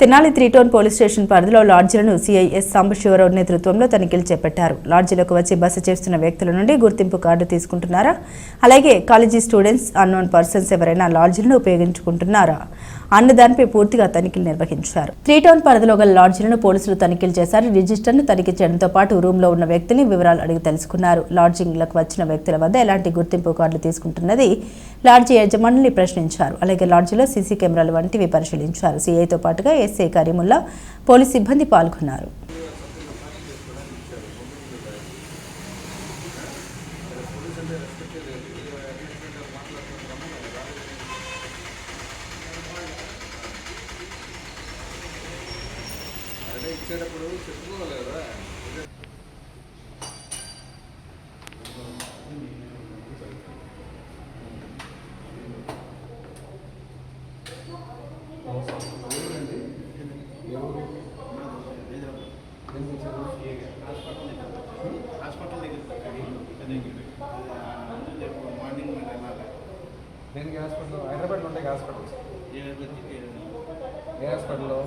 Tenali త్రీటోన్ police station పరిధిలో లాడ్జీలను CIS Sambasivarao నేతృత్వంలో తనిఖీలు చేపట్టారు. లాడ్జీలకు వచ్చి బస చేస్తున్న వ్యక్తుల నుండి గుర్తింపు కార్డు తీసుకుంటున్నారా? అలాగే కాలేజీ స్టూడెంట్స్ అన్నోన్ పర్సన్స్ ఎవరైనా లాడ్జీలను ఉపయోగించుకుంటున్నారా? అన్న దానిపై పూర్తిగా తనిఖీలు నిర్వహించారు. త్రీ టౌన్ పరిధిలో గల లాడ్జీలను పోలీసులు తనిఖీలు చేశారు. రిజిస్టర్ను తనిఖీ చేయడంతో పాటు రూమ్లో ఉన్న వ్యక్తిని వివరాలు అడిగి తెలుసుకున్నారు. లాడ్జింగ్లకు వచ్చిన వ్యక్తుల వద్ద ఎలాంటి గుర్తింపు కార్డులు తీసుకుంటున్నది? లాడ్జీ యజమానుల్ని ప్రశ్నించారు. అలాగే లాడ్జీలో సీసీ కెమెరాలు వంటివి పరిశీలించారు. సీఐతో పాటుగా ఎస్ఐ కరీముల్లా పోలీస్ సిబ్బంది పాల్గొన్నారు. ఇచ్చేటప్పుడు చెప్పుకోవాలి కదా దేనికి హాస్పిటల్ హైదరాబాద్లో ఉంటాయి హాస్పిటల్స్ ఏ హాస్పిటల్లో